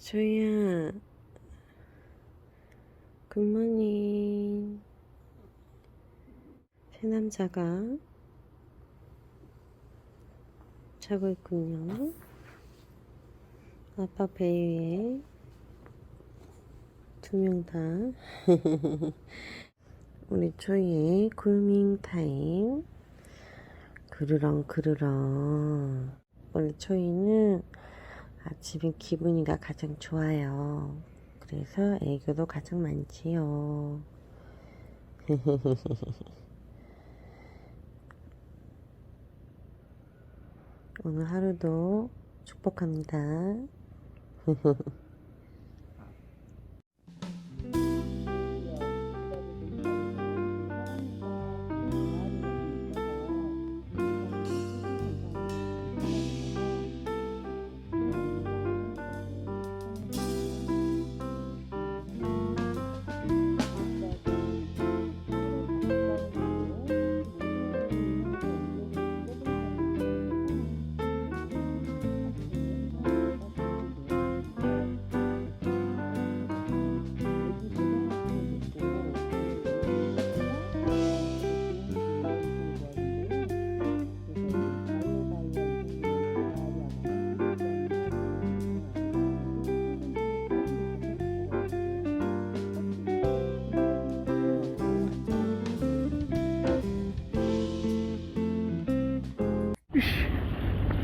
조이야, 굿모닝. 새 남자가 자고 있군요. 아빠 배 위에 두 명 다. 우리 조이의 굴밍 타임. 그르렁 그르렁. 우리 초이는 아침에 기분이가 가장 좋아요. 그래서 애교도 가장 많지요. 오늘 하루도 축복합니다.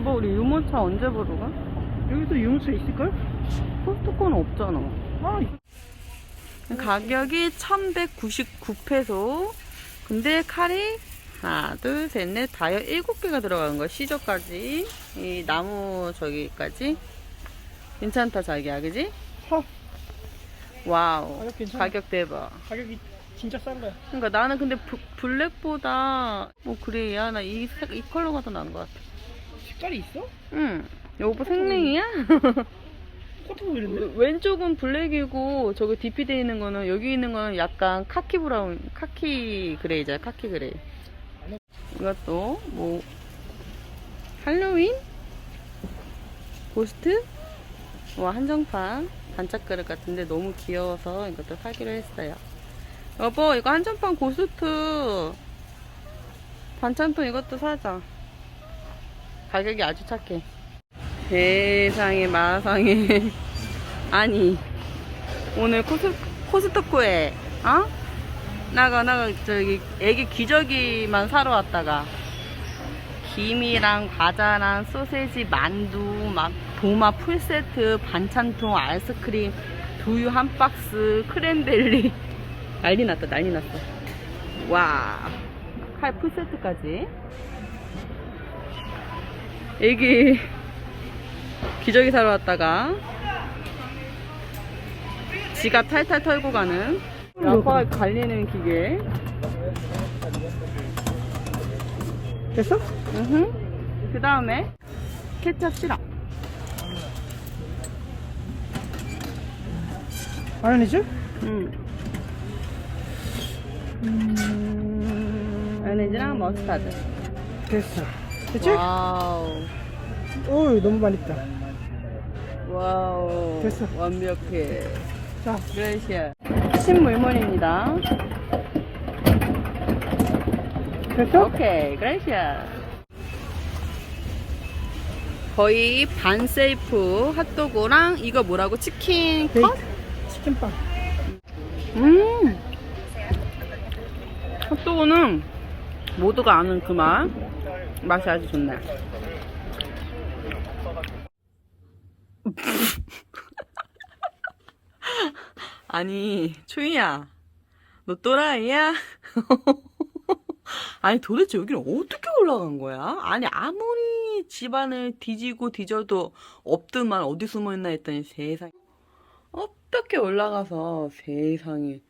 여보, 우리 유모차 언제 보러 가? 여기도 유모차 있을걸? 코스트코는 없잖아. 아, 가격이 1199페소. 근데 칼이 하나, 둘, 셋, 넷, 다여 일곱 개가 들어가는 거야. 시저까지. 이 나무 저기까지. 괜찮다, 자기야. 그지? 사. 와우. 가격 괜찮아. 가격 대박. 가격이 진짜 싼 거야. 그러니까 나는 근데 부- 블랙보다 뭐 그레이야. 나 이 이 컬러가 더 나은 것 같아. 색깔이 있어? 응. 여보 보이는데? 왼쪽은 블랙이고 저기 DP 돼 있는 거는 여기 있는 거는 약간 카키 브라운, 카키 그레이잖아. 카키 그레이. 이것도 뭐 할로윈 고스트 와 한정판 반짝 그릇 같은데 너무 귀여워서 이것도 사기로 했어요. 여보 이거 한정판 고스트 반찬통 이것도 사자. 가격이 아주 착해. 세상에 마상에. 아니 오늘 코스, 코스트코에 어? 나가 나가 저기 애기 기저귀만 사러 왔다가 김이랑 과자랑 소세지 만두 막 도마 풀세트 반찬통 아이스크림 두유 한 박스 크랜베리. 난리 났다 난리 났어. 와 칼 풀세트까지 애기 기저귀 사러 왔다가 지갑 탈탈 털고 가는 양파 갈리는 기계 됐어? 그 다음에 케첩 시럽 마요네즈? 음. 마요네즈랑 머스타드 됐어. 됐지? 와우 어우, 너무 많이 있다. 와우 됐어. 완벽해 자, 그레이시아 신물물입니다 됐어? 오케이, 그레이시아. 거의 반 세이프 핫도그랑 이거 뭐라고 치킨 컷? 베이크. 치킨빵. 음. 핫도그는 모두가 아는 그 맛. 맛이 아주 좋네. 아니, 초이야. 너 또라이야? 아니 도대체 여기는 어떻게 올라간 거야? 아니 아무리 집안을 뒤지고 뒤져도 없더만 어디 숨어 있나 했더니 세상에 어떻게 올라가서 세상에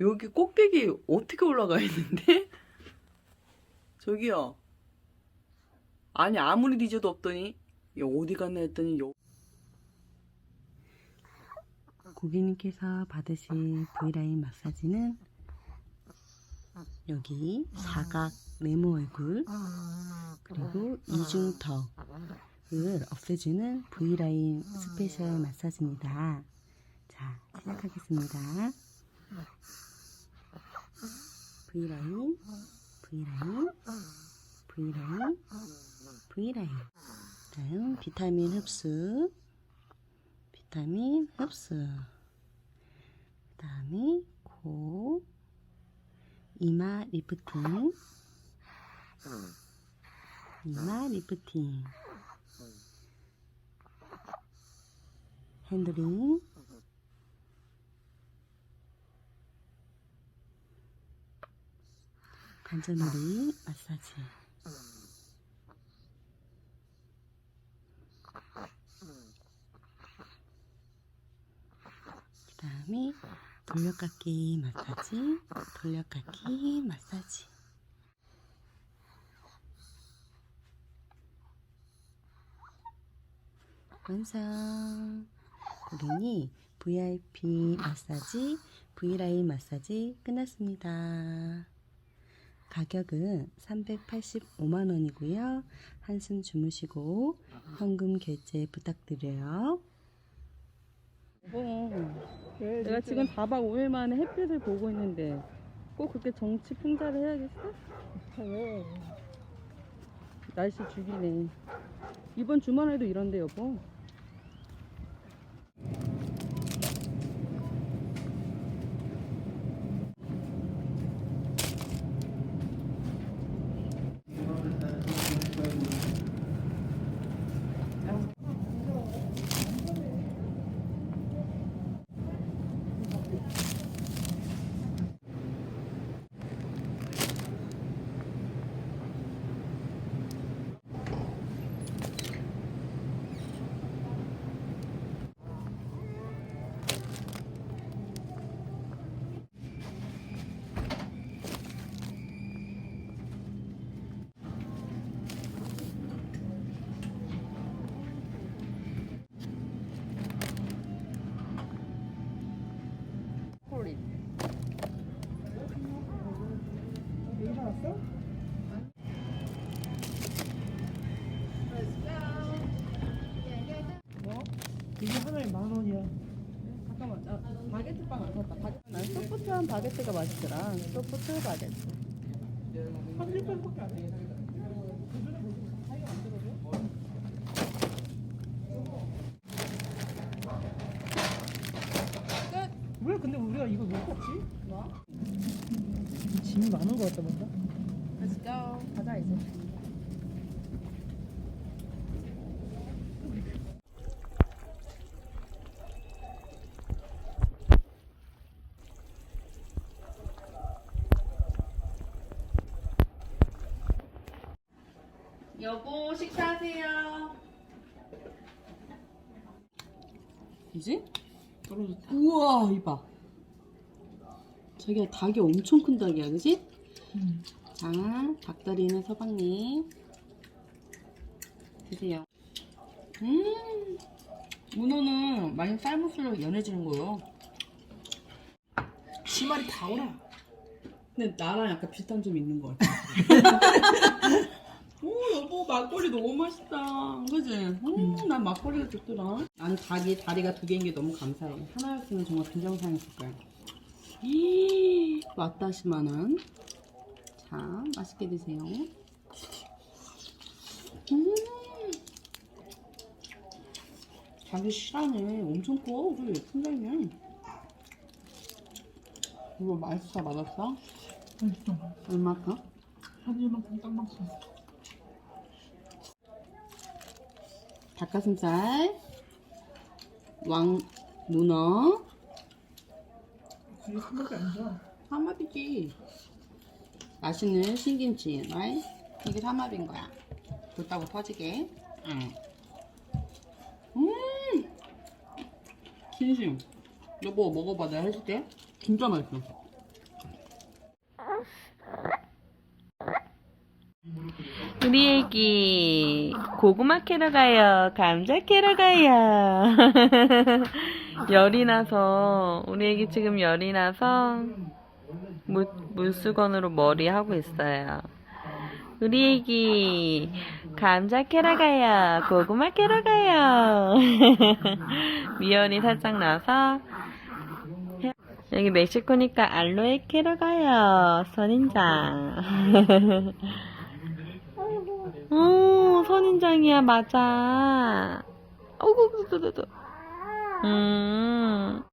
여기 꼭대기 어떻게 올라가 있는데? 저기요 아니 아무리 뒤져도 없더니 야, 어디 갔나 했더니 여... 고객님께서 받으신 V라인 마사지는 여기 사각 네모 얼굴 그리고 이중턱 자극을 없애주는 V라인 스페셜 마사지입니다. 자, 시작하겠습니다. V라인, V라인, V라인, V라인. 다음 비타민 흡수, 비타민 흡수. 그 다음에 코, 이마 리프팅, 이마 리프팅, 핸드링, 관절머리 마사지. 그 다음에 돌려깎기 마사지, 돌려깎기 마사지. 완성. 고객님, VIP 마사지, V라인 마사지 끝났습니다. 가격은 385만원이고요. 한숨 주무시고 현금 결제 부탁드려요. 여보, 왜, 내가? 지금 4박 5일 만에 햇빛을 보고 있는데 꼭 그렇게 정치 풍자를 해야겠어? 왜? 날씨 죽이네. 이번 주말에도 이런데 여보. 콜릿. 여기서 왔어? 뭐? 이게 하나에 만 원이야. 잠깐만, 나 바게트 빵 안 샀다. 바... 난 소프트한 바게트가 맛있더라. 소프트 바게트. 한 1분밖에 안 해. 왜 근데 우리가 이걸 못 먹지? 뭐? 짐이 많은 것 같다 뭔가? Let's go. 가자 이제. 여보 식사하세요. 뭐지? 떨어졌다. 우와 이봐. 저기가 닭이 엄청 큰 닭이야, 그지? 응. 자, 닭다리는 서방님 드세요. 음, 문어는 많이 삶을수록 연해지는 거예요. 치마리 다 오라. 근데 나랑 약간 비슷한 점이 있는 것 같아. 오, 여보, 막걸리 너무 맛있다. 그지? 음, 난 막걸리가 좋더라. 나는 닭이 다리가 두 개인 게 너무 감사해. 하나였으면 정말 빈정상했을 거야. 이 맛다시만한. 자, 맛있게 드세요. 음. 닭이 실하네. 엄청 커. 우리 풍장이면. 이거 맛있어, 맛없어? 맛있어. 얼마큼? 한 일만큼 딱 맞어. 닭가슴살, 왕, 문어, 이게 삼밖에 안 줘. 삼합이지. 맛있는 신김치, right? 이게 삼합인 거야. 좋다고 터지게. 응. 음! 진심. 여보, 먹어봐. 내가 해줄게. 진짜 맛있어. 우리 애기 고구마 캐러 가요. 감자 캐러 가요. 열이 나서 우리 애기 지금 열이 나서 물, 물수건으로 머리 하고 있어요. 우리 애기 감자 캐러 가요. 고구마 캐러 가요. 미연이 살짝 나서 여기 멕시코니까 알로에 캐러 가요. 선인장. 오, 선인장이야, 맞아. 어구. 음.